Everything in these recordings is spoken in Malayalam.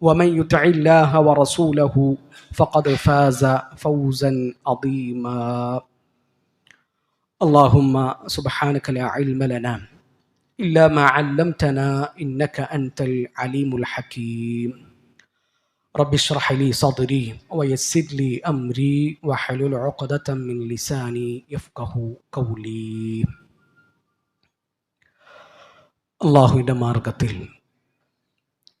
ومن يطع الله ورسوله فقد فاز فوزا عظيما اللهم سبحانك لا علم لنا الا ما علمتنا انك انت العليم الحكيم رب اشرح لي صدري ويسر لي امري واحلل عقدة من لساني يفقه قولي അള്ളാഹുവിൻ്റെ മാർഗത്തിൽ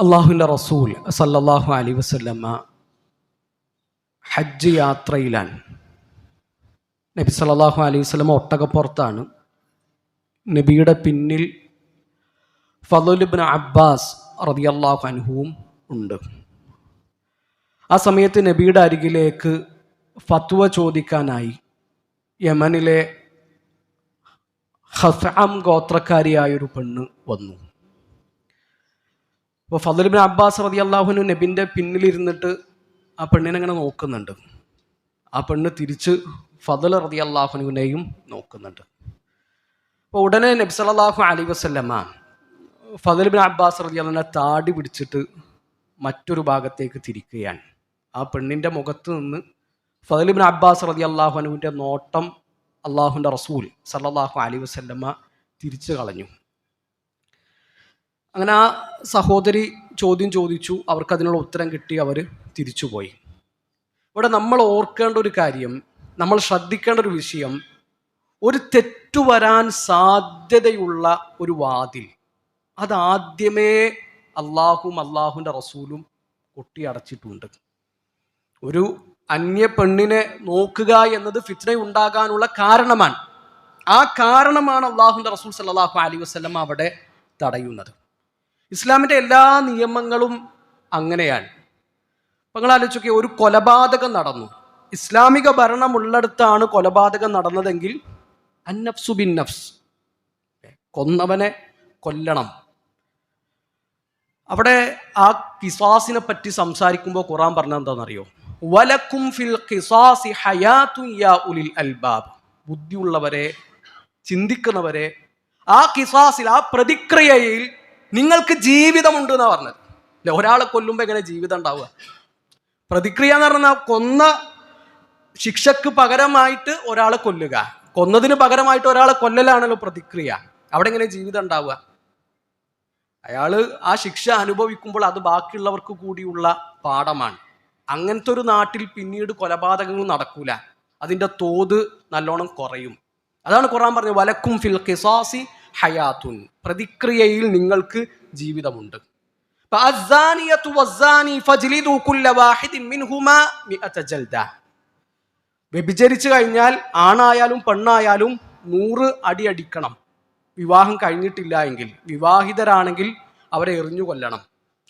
അള്ളാഹുവിന്റെ റസൂൽ സല്ലാഹു അലി വസ്ല്ലമ്മ ഹജ്ജ് യാത്രയിലാണ്. നബി സല്ലല്ലാഹു അലൈഹി വസ്ലമ ഒട്ടകപ്പുറത്താണ്. നബിയുടെ പിന്നിൽ ഫലുബിൻ അബ്ബാസ് റതി അള്ളാഹു അനുഹവും ഉണ്ട്. ആ സമയത്ത് നബിയുടെ അരികിലേക്ക് ഫത്വ ചോദിക്കാനായി യമനിലെ ഹസാം ഗോത്രക്കാരിയായൊരു പെണ്ണ് വന്നു. അപ്പോൾ ഫതുലിബിൻ അബ്ബാസ് റതി അള്ളാഹുനു നബിന്റെ പിന്നിലിരുന്നിട്ട് ആ പെണ്ണിനെ അങ്ങനെ നോക്കുന്നുണ്ട്. ആ പെണ്ണ് തിരിച്ച് ഫതുൽ റതി അള്ളാഹുനുവിനെയും നോക്കുന്നുണ്ട്. അപ്പോൾ ഉടനെ നബി സല്ലല്ലാഹു അലി വസല്ലമ ഫതുലിബിൻ അബ്ബാസ് റതി അള്ളഹാനെ താടി പിടിച്ചിട്ട് മറ്റൊരു ഭാഗത്തേക്ക് തിരിക്കുകയാണ്. ആ പെണ്ണിന്റെ മുഖത്ത് നിന്ന് ഫതുലിബിൻ അബ്ബാസ് റതി അള്ളാഹുനുവിന്റെ നോട്ടം അള്ളാഹുന്റെ റസൂൽ സല്ലാഹു അലി വസ്ല്ലമ്മ തിരിച്ചു കളഞ്ഞു. അങ്ങനെ ആ സഹോദരി ചോദ്യം ചോദിച്ചു. അവർക്ക് അതിനുള്ള ഉത്തരം കിട്ടി. അവർ തിരിച്ചുപോയി. ഇവിടെ നമ്മൾ ഓർക്കേണ്ട ഒരു കാര്യം നമ്മൾ ശ്രദ്ധിക്കേണ്ട ഒരു വിഷയം ഒരു തെറ്റു വരാൻ സാധ്യതയുള്ള ഒരു വാതിൽ. അതാദ്യമേ അള്ളാഹും അള്ളാഹുവിന്റെ റസൂലും കൊട്ടി അടച്ചിട്ടുണ്ട് ഒരു അന്യ പെണ്ണിനെ നോക്കുക എന്നത് ഫിത്ന ഉണ്ടാകാനുള്ള കാരണമാണ്. ആ കാരണമാണ് അള്ളാഹുന്റെ റസൂൽ സല്ലാഹു അലി വസ്ലം അവിടെ തടയുന്നത്. ഇസ്ലാമിന്റെ എല്ലാ നിയമങ്ങളും അങ്ങനെയാണ്. നിങ്ങൾ ആലോചിച്ചൊക്കെ ഒരു കൊലപാതകം നടന്നു. ഇസ്ലാമിക ഭരണമുള്ളിടത്താണ് കൊലപാതകം നടന്നതെങ്കിൽ അന്നഫ്സു ബിൻ നഫ്സ് കൊന്നവനെ കൊല്ലണം. അവിടെ ആ കിസാസിനെ പറ്റി സംസാരിക്കുമ്പോൾ ഖുറാൻ പറഞ്ഞ എന്താണെന്നറിയോ? വലക്കും ഫിൽ കിസാസി ഹയാത്തു യാ ഉലിൽ അൽബാബ്. ബുദ്ധിയുള്ളവരെ ചിന്തിക്കുന്നവരെ ആ കിസാസിൽ ആ പ്രതിക്രിയയിൽ നിങ്ങൾക്ക് ജീവിതമുണ്ട് എന്നാണ് പറഞ്ഞത്. അല്ലെ ഒരാളെ കൊല്ലുമ്പോൾ എങ്ങനെ ജീവിതം ഉണ്ടാവുക? പ്രതിക്രിയ എന്ന് പറഞ്ഞാൽ കൊന്ന ശിക്ഷക്ക് പകരമായിട്ട് ഒരാളെ കൊല്ലുക. കൊന്നതിന് പകരമായിട്ട് ഒരാളെ കൊല്ലലാണല്ലോ പ്രതിക്രിയ. അവിടെ എങ്ങനെ ജീവിതം ഉണ്ടാവുക? അയാൾ ആ ശിക്ഷ അനുഭവിക്കുമ്പോൾ അത് ബാക്കിയുള്ളവർക്ക് കൂടിയുള്ള പാഠമാണ്. അങ്ങനത്തെ ഒരു നാട്ടിൽ പിന്നീട് കൊലപാതകങ്ങൾ നടക്കൂല. അതിന്റെ തോത് നല്ലോണം കുറയും. അതാണ് ഖുറാൻ പറഞ്ഞത് വലക്കും ഫിൽ കിസാസി ഹയാത്തുൻ പ്രതിക്രിയയിൽ നിങ്ങൾക്ക് ജീവിതമുണ്ട്. വ്യഭിചരിച്ചു കഴിഞ്ഞാൽ ആണായാലും പെണ്ണായാലും നൂറ് അടി അടിക്കണം. വിവാഹം കഴിഞ്ഞിട്ടില്ല എങ്കിൽ വിവാഹിതരാണെങ്കിൽ അവരെ എറിഞ്ഞു കൊല്ലണം.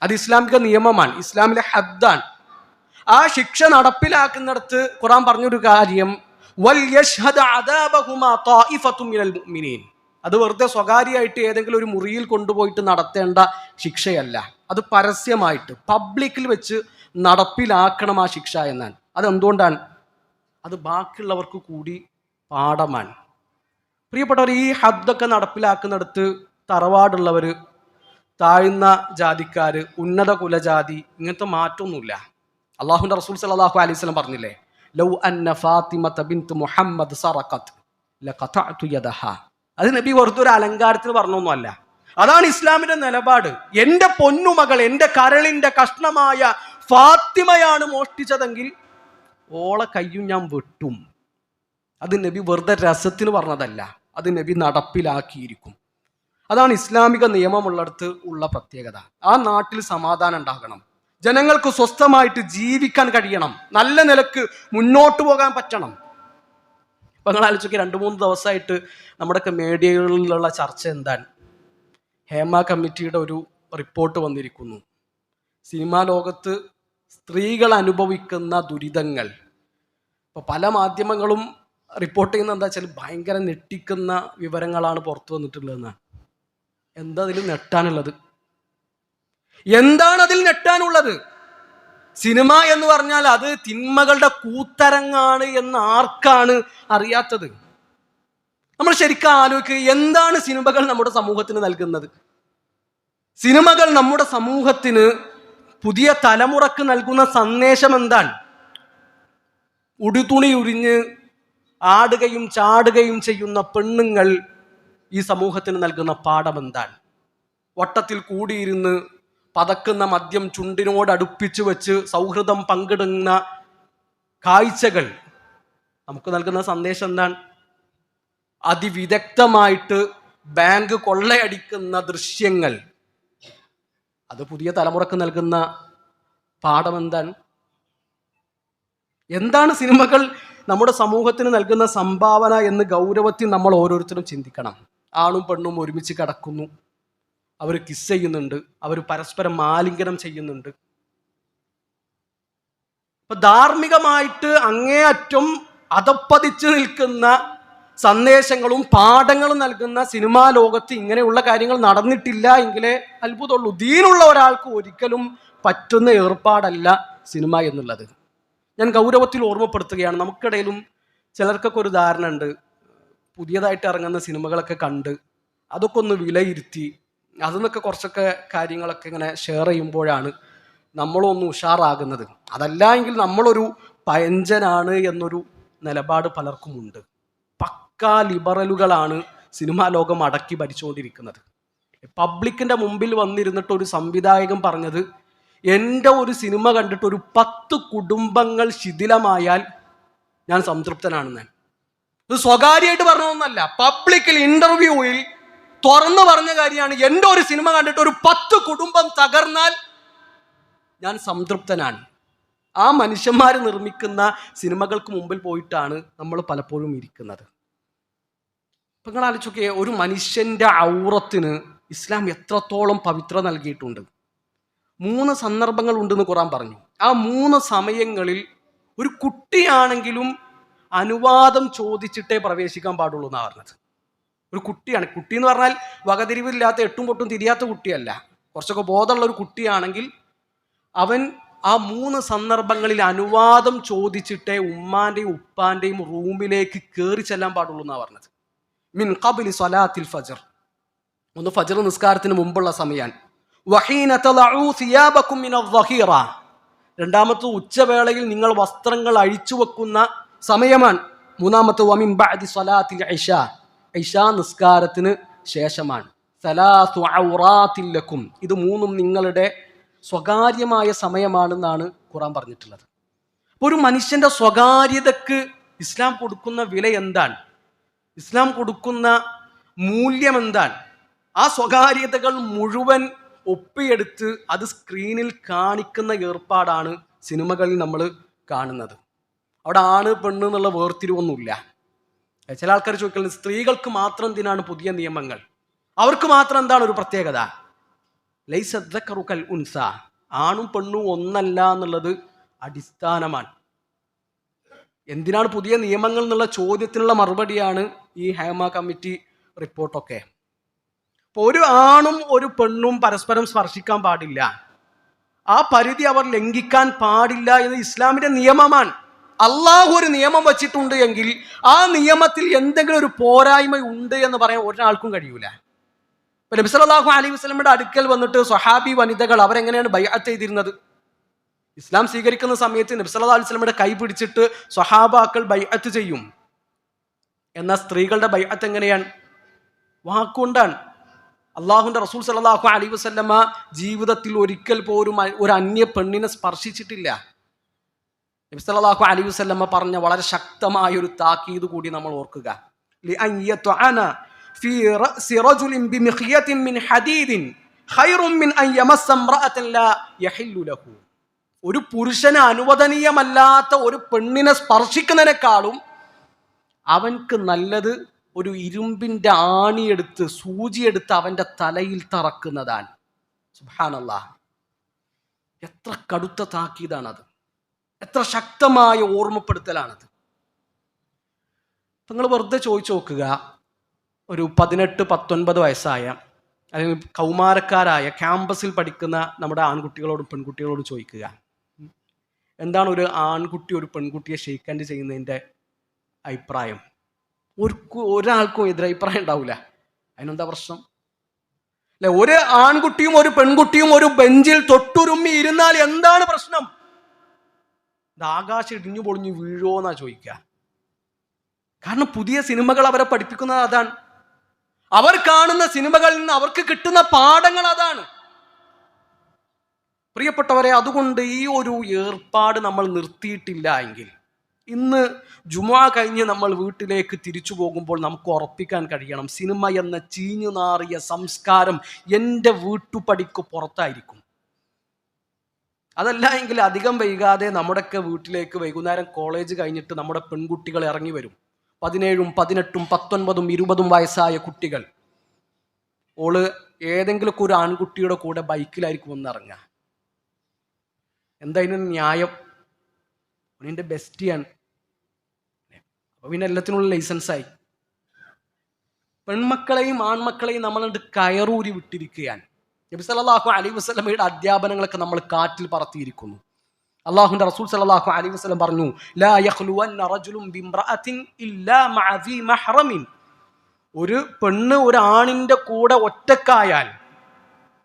അത് ഇസ്ലാമിക നിയമമാണ് ഇസ്ലാമിലെ ഹദ്ദാണ്. ആ ശിക്ഷ നടപ്പിലാക്കുന്നിടത്ത് ഖുറാൻ പറഞ്ഞൊരു കാര്യം വൽ അദാബഹുമാ മിനൽ മുഅ്മിനീൻ. അത് വെറുതെ സ്വകാര്യമായിട്ട് ഏതെങ്കിലും ഒരു മുറിയിൽ കൊണ്ടുപോയിട്ട് നടത്തേണ്ട ശിക്ഷയല്ല. അത് പരസ്യമായിട്ട് പബ്ലിക്കിൽ വെച്ച് നടപ്പിലാക്കണം ആ ശിക്ഷ എന്നാണ്. അതെന്തുകൊണ്ടാണ്? അത് ബാക്കിയുള്ളവർക്ക് കൂടി പാഠമാണ്. പ്രിയപ്പെട്ടവർ ഈ ഹദ്ദൊക്കെ നടപ്പിലാക്കുന്നിടത്ത് തറവാടുള്ളവർ താഴ്ന്ന ജാതിക്കാർ ഉന്നത കുലജാതി ഇങ്ങനത്തെ മാറ്റമൊന്നുമില്ല. അള്ളാഹുന്റെ റസൂൽ സലാഹു അലൈഹി വസല്ലം പറഞ്ഞില്ലേ ലൗ അന്ന ഫാത്തിമ ബിൻത് മുഹമ്മദ് സറഖത്ത് ലഖതഅതു യദഹ. അത് നബി വെറുതെ ഒരു അലങ്കാരത്തിന് പറഞ്ഞൊന്നുമല്ല. അതാണ് ഇസ്ലാമിന്റെ നിലപാട്. എന്റെ പൊന്നുമകൾ എന്റെ കരളിന്റെ കഷ്ണമായ ഫാത്തിമയാണ് മോഷ്ടിച്ചതെങ്കിൽ ഓളെ കയ്യും ഞാൻ വെട്ടും. അത് നബി വെറുതെ രസത്തിൽ പറഞ്ഞതല്ല. അത് നബി നടപ്പിലാക്കിയിരിക്കും. അതാണ് ഇസ്ലാമിക നിയമമുള്ളിടത്ത് ഉള്ള പ്രത്യേകത. ആ നാട്ടിൽ സമാധാനം ഉണ്ടാകണം. ജനങ്ങൾക്ക് സ്വസ്ഥമായിട്ട് ജീവിക്കാൻ കഴിയണം. നല്ല നിലയ്ക്ക് മുന്നോട്ട് പോകാൻ പറ്റണം. ഇപ്പൊ നിങ്ങൾ ആലോചിക്കുക രണ്ട് മൂന്ന് ദിവസമായിട്ട് നമ്മുടെയൊക്കെ മീഡിയകളിലുള്ള ചർച്ച എന്താണ്? ഹേമ കമ്മിറ്റിയുടെ ഒരു റിപ്പോർട്ട് വന്നിരിക്കുന്നു. സിനിമാ ലോകത്ത് സ്ത്രീകൾ അനുഭവിക്കുന്ന ദുരിതങ്ങൾ. ഇപ്പോൾ പല മാധ്യമങ്ങളും റിപ്പോർട്ട് ചെയ്യുന്നത് എന്താ വെച്ചാൽ ഭയങ്കര ഞെട്ടിക്കുന്ന വിവരങ്ങളാണ് പുറത്തു വന്നിട്ടുള്ളതെന്നാണ് എന്താ അതിൽ നെട്ടാനുള്ളത് എന്താണ് അതിൽ നെട്ടാനുള്ളത് സിനിമ എന്ന് പറഞ്ഞാൽ അത് തിന്മകളുടെ കൂത്തരങ്ങാണ് എന്ന് ആർക്കാണ് അറിയാത്തത്? നമ്മൾ ശരിക്കും ആലോചിക്കുക എന്താണ് സിനിമകൾ നമ്മുടെ സമൂഹത്തിന് നൽകുന്നത്? സിനിമകൾ നമ്മുടെ സമൂഹത്തിന് പുതിയ തലമുറയ്ക്ക് നൽകുന്ന സന്ദേശം എന്താണ്? ഉടുതുണി ഉരിഞ്ഞ് ആടുകയും ചാടുകയും ചെയ്യുന്ന പെണ്ണുങ്ങൾ ഈ സമൂഹത്തിന് നൽകുന്ന പാഠം എന്താണ്? വട്ടത്തിൽ കൂടിയിരുന്ന് പതക്കുന്ന മദ്യം ചുണ്ടിനോട് അടുപ്പിച്ച് വെച്ച് സൗഹൃദം പങ്കിടുന്ന കാഴ്ചകൾ. നമുക്ക് നൽകുന്ന സന്ദേശം എന്താണ്? അതിവിദഗ്ധമായിട്ട് ബാങ്ക് കൊള്ളയടിക്കുന്ന ദൃശ്യങ്ങൾ. അത് പുതിയ തലമുറയ്ക്ക് നൽകുന്ന പാഠം എന്താണ്? എന്താണ് സിനിമകൾ നമ്മുടെ സമൂഹത്തിന് നൽകുന്ന സംഭാവന എന്ന് ഗൗരവത്തിൽ നമ്മൾ ഓരോരുത്തരും ചിന്തിക്കണം. ആണും പെണ്ണും ഒരുമിച്ച് കിടക്കുന്നു. അവർ കിസ് ചെയ്യുന്നുണ്ട്. അവർ പരസ്പരം ആലിംഗനം ചെയ്യുന്നുണ്ട്. ഇപ്പൊ ധാർമ്മികമായിട്ട് അങ്ങേയറ്റം അതപ്പതിച്ച് നിൽക്കുന്ന സന്ദേശങ്ങളും പാഠങ്ങളും നൽകുന്ന സിനിമാ ലോകത്ത് ഇങ്ങനെയുള്ള കാര്യങ്ങൾ നടന്നിട്ടില്ല എങ്കിലേ അത്ഭുതമുള്ളൂ. ദീനുള്ള ഒരാൾക്ക് ഒരിക്കലും പറ്റുന്ന ഏർപ്പാടല്ല സിനിമ എന്നുള്ളത്. ഞാൻ ഗൗരവത്തിൽ ഓർമ്മപ്പെടുത്തുകയാണ്. നമുക്കിടയിലും ചിലർക്കൊക്കെ ഒരു ധാരണ ഉണ്ട്. പുതിയതായിട്ട് ഇറങ്ങുന്ന സിനിമകളൊക്കെ കണ്ട് അതൊക്കെ ഒന്ന് വിലയിരുത്തി അതിന്നൊക്കെ കുറച്ചൊക്കെ കാര്യങ്ങളൊക്കെ ഇങ്ങനെ ഷെയർ ചെയ്യുമ്പോഴാണ് നമ്മളൊന്ന് ഉഷാറാകുന്നത്. അതല്ല എങ്കിൽ നമ്മളൊരു പയഞ്ചനാണ് എന്നൊരു നിലപാട് പലർക്കും ഉണ്ട് പക്കാ ലിബറലുകളാണ് സിനിമാ ലോകം അടക്കി ഭരിച്ചുകൊണ്ടിരിക്കുന്നത് പബ്ലിക്കിന്റെ മുമ്പിൽ വന്നിരുന്നിട്ട് ഒരു സംവിധായകൻ പറഞ്ഞത് എന്റെ ഒരു സിനിമ കണ്ടിട്ട് ഒരു പത്ത് കുടുംബങ്ങൾ ശിഥിലമായാൽ ഞാൻ സംതൃപ്തനാണെന്ന്. ഇത് സ്വകാര്യമായിട്ട് പറഞ്ഞതൊന്നല്ല. പബ്ലിക്കിൽ ഇന്റർവ്യൂവിൽ തുറന്നു പറഞ്ഞ കാര്യമാണ്. എന്റെ ഒരു സിനിമ കണ്ടിട്ട് ഒരു പത്ത് കുടുംബം തകർന്നാൽ ഞാൻ സംതൃപ്തനാണ്. ആ മനുഷ്യന്മാർ നിർമ്മിക്കുന്ന സിനിമകൾക്ക് മുമ്പിൽ പോയിട്ടാണ് നമ്മൾ പലപ്പോഴും ഇരിക്കുന്നത്. ഇപ്പം നിങ്ങൾ ആലോചിച്ചൊക്കെ ഒരു മനുഷ്യന്റെ ഔറത്തിന് ഇസ്ലാം എത്രത്തോളം പവിത്ര നൽകിയിട്ടുണ്ട്. മൂന്ന് സന്ദർഭങ്ങൾ ഉണ്ടെന്ന് ഖുറാൻ പറഞ്ഞു. ആ മൂന്ന് സമയങ്ങളിൽ ഒരു കുട്ടിയാണെങ്കിലും അനുവാദം ചോദിച്ചിട്ടേ പ്രവേശിക്കാൻ പാടുള്ളൂ എന്നാണ് പറഞ്ഞത്. ഒരു കുട്ടിയാണ്. കുട്ടി എന്ന് പറഞ്ഞാൽ വകതിരിവില്ലാത്ത എട്ടും പൊട്ടും തിരിയാത്ത കുട്ടിയല്ല. കുറച്ചൊക്കെ ബോധമുള്ള ഒരു കുട്ടിയാണെങ്കിൽ അവൻ ആ മൂന്ന് സന്ദർഭങ്ങളിൽ അനുവാദം ചോദിച്ചിട്ടേ ഉമ്മാന്റെയും ഉപ്പാന്റെയും റൂമിലേക്ക് കയറി ചെല്ലാൻ പാടുള്ളൂ എന്നാണ് പറഞ്ഞത്. മിൻ കബിലി സ്വലാത്തിൽ ഫജർ. ഒന്ന് ഫജർ നിസ്കാരത്തിന് മുമ്പുള്ള സമയമാണ് രണ്ടാമത്തെ ഉച്ചവേളയിൽ നിങ്ങൾ വസ്ത്രങ്ങൾ അഴിച്ചു വെക്കുന്ന സമയമാണ്. മൂന്നാമത്തെ വമിൻ ബഅദി സ്വലാത്തിൽ ഇഷ. ഇഷ നിസ്കാരത്തിന് ശേഷമാണ് ലക്കും. ഇത് മൂന്നും നിങ്ങളുടെ സ്വകാര്യമായ സമയമാണെന്നാണ് ഖുറാൻ പറഞ്ഞിട്ടുള്ളത്. അപ്പോൾ ഒരു മനുഷ്യന്റെ സ്വകാര്യതക്ക് ഇസ്ലാം കൊടുക്കുന്ന വില എന്താണ്? ഇസ്ലാം കൊടുക്കുന്ന മൂല്യം എന്താണ്? ആ സ്വകാര്യതകൾ മുഴുവൻ ഒപ്പിയെടുത്ത് അത് സ്ക്രീനിൽ കാണിക്കുന്ന ഏർപ്പാടാണ് സിനിമകളിൽ നമ്മൾ കാണുന്നത്. അവിടെ ആണ് പെണ്ണ് എന്നുള്ള വേർതിരിവൊന്നുമില്ല. ചില ആൾക്കാർ ചോദിക്കുന്നത് സ്ത്രീകൾക്ക് മാത്രം എന്തിനാണ് പുതിയ നിയമങ്ങൾ? അവർക്ക് മാത്രം എന്താണ് ഒരു പ്രത്യേകത? ആണും പെണ്ണും ഒന്നല്ല എന്നുള്ളത് അടിസ്ഥാനമാണ്. എന്തിനാണ് പുതിയ നിയമങ്ങൾ എന്നുള്ള ചോദ്യത്തിനുള്ള മറുപടിയാണ് ഈ ഹേമ കമ്മിറ്റി റിപ്പോർട്ടൊക്കെ. അപ്പോൾ ഒരു ആണും ഒരു പെണ്ണും പരസ്പരം സ്പർശിക്കാൻ പാടില്ല. ആ പരിധി അവർ ലംഘിക്കാൻ പാടില്ല എന്ന് ഇസ്ലാമിന്റെ നിയമമാണ്. അള്ളാഹു ഒരു നിയമം വച്ചിട്ടുണ്ട് എങ്കിൽ ആ നിയമത്തിൽ എന്തെങ്കിലും ഒരു പോരായ്മ ഉണ്ട് എന്ന് പറയാൻ ഒരാൾക്കും കഴിയൂല. നബി സല്ലല്ലാഹു അലൈഹി വസല്ലമയുടെ അടുക്കൽ വന്നിട്ട് സ്വഹാബി വനിതകൾ അവരെങ്ങനെയാണ് ബൈഅത്ത് ചെയ്തിരുന്നത്? ഇസ്ലാം സ്വീകരിക്കുന്ന സമയത്ത് നബി സല്ലല്ലാഹു അലൈഹി വസല്ലമയുടെ കൈ പിടിച്ചിട്ട് സ്വഹാബാക്കൾ ബൈഅത്ത് ചെയ്യും. എന്നാൽ സ്ത്രീകളുടെ ബൈഅത്ത് എങ്ങനെയാണ്? വാക്കുകൊണ്ടാണ്. അള്ളാഹുന്റെ റസൂൽ സല്ലല്ലാഹു അലൈഹി വസല്ലമ ജീവിതത്തിൽ ഒരിക്കൽ പോലും ഒരു അന്യ പെണ്ണിനെ സ്പർശിച്ചിട്ടില്ല. നബി സല്ലല്ലാഹു അലൈഹി വസല്ലമ പറഞ്ഞ വളരെ ശക്തമായ ഒരു താക്കീത് കൂടി നമ്മൾ ഓർക്കുക لأن يطعن في رأس رجل بمخية من حديد خير من أن يمس امرأة لا يحل له ഒരു പുരുഷന് അനുവദനീയമല്ലാത്ത ഒരു പെണ്ണിനെ സ്പർശിക്കുന്നതിനേക്കാളും അവൻക്ക് നല്ലത് ഒരു ഇരുമ്പിന്റെ ആണിയെടുത്ത് സൂചിയെടുത്ത് അവന്റെ തലയിൽ തറക്കുന്നതാണ് സുബാനല്ലാ എത്ര കടുത്ത താക്കീതാണത് എത്ര ശക്തമായ ഓർമ്മപ്പെടുത്തലാണത്. നിങ്ങൾ വെറുതെ ചോദിച്ചു നോക്കുക. ഒരു പതിനെട്ട് പത്തൊൻപത് വയസ്സായ അല്ലെങ്കിൽ കൗമാരക്കാരായ ക്യാമ്പസിൽ പഠിക്കുന്ന നമ്മുടെ ആൺകുട്ടികളോടും പെൺകുട്ടികളോടും ചോദിക്കുക. എന്താണ് ഒരു ആൺകുട്ടി ഒരു പെൺകുട്ടിയെ ഷെയ്ക്കാൻഡ് ചെയ്യുന്നതിന്റെ അഭിപ്രായം? ഒരു ഒരാൾക്കും എതിരഭിപ്രായം ഉണ്ടാവില്ല അതിനെന്താ പ്രശ്നം? അല്ലെ ഒരു ആൺകുട്ടിയും ഒരു പെൺകുട്ടിയും ഒരു ബെഞ്ചിൽ തൊട്ടുരുമ്മി ഇരുന്നാൽ എന്താണ് പ്രശ്നം? ഇത് ആകാശം ഇടിഞ്ഞു പൊളിഞ്ഞു വീഴുമോ എന്നാ ചോദിക്കുക കാരണം പുതിയ സിനിമകൾ അവരെ പഠിപ്പിക്കുന്നത് അതാണ്. അവർ കാണുന്ന സിനിമകളിൽ നിന്ന് അവർക്ക് കിട്ടുന്ന പാഠങ്ങൾ അതാണ്. പ്രിയപ്പെട്ടവരെ അതുകൊണ്ട് ഈ ഒരു ഏർപ്പാട് നമ്മൾ നിർത്തിയിട്ടില്ല എങ്കിൽ ഇന്ന് ജുമാ കഴിഞ്ഞ് നമ്മൾ വീട്ടിലേക്ക് തിരിച്ചു പോകുമ്പോൾ നമുക്ക് ഉറപ്പിക്കാൻ കഴിയണം. സിനിമ എന്ന ചീഞ്ഞു നാറിയ സംസ്കാരം എന്റെ വീട്ടുപടിക്ക് പുറത്തായിരിക്കും. അതല്ല എങ്കിൽ അധികം വൈകാതെ നമ്മുടെയൊക്കെ വീട്ടിലേക്ക് വൈകുന്നേരം കോളേജ് കഴിഞ്ഞിട്ട് നമ്മുടെ പെൺകുട്ടികൾ ഇറങ്ങി വരും. പതിനേഴും പതിനെട്ടും പത്തൊൻപതും ഇരുപതും വയസ്സായ കുട്ടികൾ. ഓൾ ഏതെങ്കിലുമൊക്കെ ഒരു ആൺകുട്ടിയുടെ കൂടെ ബൈക്കിലായിരിക്കും ഒന്ന് എന്തായാലും എന്താ ന്യായം? അവനിന്റെ ബെസ്റ്റിയാണ് അപ്പൊ പിന്നെ എല്ലാത്തിനുള്ള ലൈസൻസായി പെൺമക്കളെയും ആൺമക്കളെയും നമ്മളുണ്ട് കയറൂരി വിട്ടിരിക്കുകയാണ്. നബി സല്ലല്ലാഹു അലൈഹി വസ്ലമയുടെ അധ്യാപനങ്ങളൊക്കെ നമ്മൾ കാറ്റിൽ പറത്തിയിരിക്കുന്നു. അള്ളാഹുന്റെ റസൂൽ സല്ലല്ലാഹു അലൈഹി വസ്ലം പറഞ്ഞു ഒരു പെണ്ണ് ഒരു ആണിന്റെ കൂടെ ഒറ്റക്കായാൽ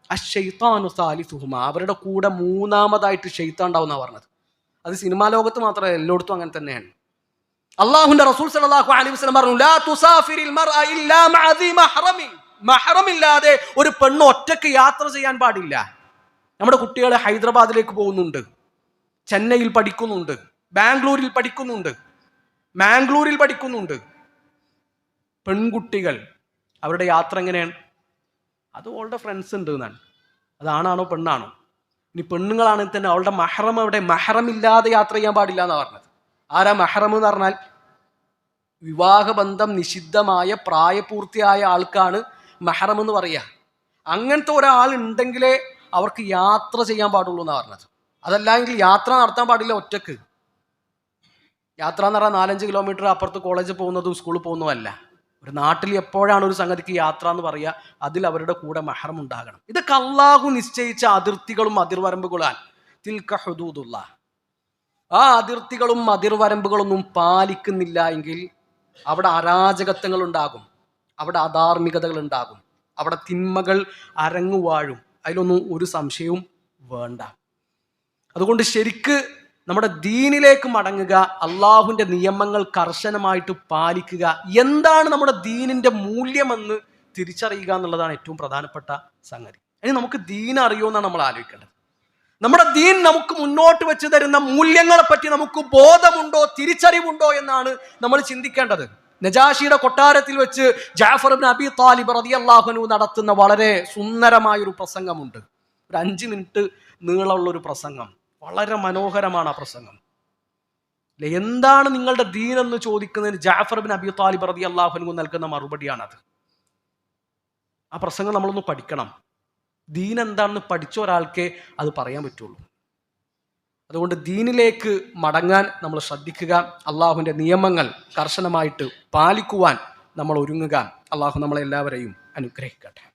അഷെയ്ത്താനു സാലിസുഹുമ അവരുടെ കൂടെ മൂന്നാമതായിട്ട് ഷെയ്ത്താൻ ഉണ്ടാവുന്ന പറഞ്ഞത്. അത് സിനിമാ ലോകത്ത് മാത്രമല്ല എല്ലായിടത്തും അങ്ങനെ തന്നെയാണ്. അള്ളാഹുന്റെ റസൂൽ സല്ലല്ലാഹു അലൈഹി വസ്ലം പറഞ്ഞു മഹ്റമില്ലാതെ ഒരു പെണ്ണ് ഒറ്റയ്ക്ക് യാത്ര ചെയ്യാൻ പാടില്ല. നമ്മുടെ കുട്ടികൾ ഹൈദരാബാദിലേക്ക് പോകുന്നുണ്ട്. ചെന്നൈയിൽ പഠിക്കുന്നുണ്ട്. ബാംഗ്ലൂരിൽ പഠിക്കുന്നുണ്ട്. മാംഗ്ലൂരിൽ പഠിക്കുന്നുണ്ട്. പെൺകുട്ടികൾ അവരുടെ യാത്ര എങ്ങനെയാണ്? അത് അവളുടെ ഫ്രണ്ട്സ് ഉണ്ട് എന്നാണ്. അതാണാണോ പെണ്ണാണോ? ഇനി പെണ്ണുങ്ങളാണെങ്കിൽ തന്നെ അവളുടെ മഹറം അവിടെ മഹറമില്ലാതെ യാത്ര ചെയ്യാൻ പാടില്ല എന്നാണ് പറഞ്ഞത്. ആരാ മഹറം എന്ന് പറഞ്ഞാൽ? വിവാഹബന്ധം നിഷിദ്ധമായ പ്രായപൂർത്തിയായ ആൾക്കാണ് മഹറം എന്ന് പറയുക അങ്ങനത്തെ ഒരാൾ ഉണ്ടെങ്കിലേ അവർക്ക് യാത്ര ചെയ്യാൻ പാടുള്ളൂ എന്നാണ് പറഞ്ഞത്. അതല്ലെങ്കിൽ യാത്ര നടത്താൻ പാടില്ല ഒറ്റയ്ക്ക്. യാത്ര എന്ന് പറഞ്ഞാൽ നാലഞ്ച് കിലോമീറ്റർ അപ്പുറത്ത് കോളേജിൽ പോകുന്നതും സ്കൂളിൽ പോകുന്നതുമല്ല ഒരു നാട്ടിൽ എപ്പോഴാണ് ഒരു സംഗതിക്ക് യാത്ര എന്ന് പറയുക അതിൽ അവരുടെ കൂടെ മഹറം ഉണ്ടാകണം. ഇതൊക്കെ അള്ളാഹു നിശ്ചയിച്ച അതിർത്തികളും അതിർവരമ്പുകളാണ് തിൽക്ക ഹുദൂദുള്ള ആ അതിർത്തികളും അതിർവരമ്പുകളൊന്നും പാലിക്കുന്നില്ല എങ്കിൽ അവിടെ അരാജകത്വങ്ങൾ ഉണ്ടാകും. അവിടെ അധാർമികതകൾ ഉണ്ടാകും അവിടെ തിന്മകൾ അരങ്ങുവാഴും. അതിലൊന്നും ഒരു സംശയവും വേണ്ട. അതുകൊണ്ട് ശരിക്ക് നമ്മുടെ ദീനിലേക്ക് മടങ്ങുക അള്ളാഹുവിന്റെ നിയമങ്ങൾ കർശനമായിട്ട് പാലിക്കുക എന്താണ് നമ്മുടെ ദീനിന്റെ മൂല്യമെന്ന് തിരിച്ചറിയുക എന്നുള്ളതാണ് ഏറ്റവും പ്രധാനപ്പെട്ട സംഗതി. ഇനി നമുക്ക് ദീൻ അറിയുമെന്നാണ് നമ്മൾ ആലോചിക്കേണ്ടത്. നമ്മുടെ ദീൻ നമുക്ക് മുന്നോട്ട് വെച്ച് തരുന്ന മൂല്യങ്ങളെ പറ്റി നമുക്ക് ബോധമുണ്ടോ തിരിച്ചറിവുണ്ടോ എന്നാണ് നമ്മൾ ചിന്തിക്കേണ്ടത്. നജാഷിയുടെ കൊട്ടാരത്തിൽ വെച്ച് ജാഫർ ബിൻ അബി താലിബ് റളിയല്ലാഹു നടത്തുന്ന വളരെ സുന്ദരമായ ഒരു പ്രസംഗമുണ്ട്. ഒരു അഞ്ച് മിനിറ്റ് നീളമുള്ള ഒരു പ്രസംഗം. വളരെ മനോഹരമാണ് ആ പ്രസംഗം. എന്താണ് നിങ്ങളുടെ ദീൻ എന്ന് ചോദിക്കുന്നതിന് ജാഫർ ബിൻ അബി താലിബ് റതി അള്ളാഹുനു നൽകുന്ന മറുപടിയാണത്? ആ പ്രസംഗം നമ്മളൊന്ന് പഠിക്കണം. ദീൻ എന്താണെന്ന് പഠിച്ച ഒരാൾക്കേ അത് പറയാൻ പറ്റുള്ളൂ. അതുകൊണ്ട് ദീനിലേക്ക് മടങ്ങാൻ നമ്മൾ ശ്രദ്ധിക്കുക. അള്ളാഹുവിന്റെ നിയമങ്ങൾ കർശനമായിട്ട് പാലിക്കുവാൻ നമ്മൾ ഒരുങ്ങുക. അള്ളാഹു നമ്മളെല്ലാവരെയും അനുഗ്രഹിക്കട്ടെ.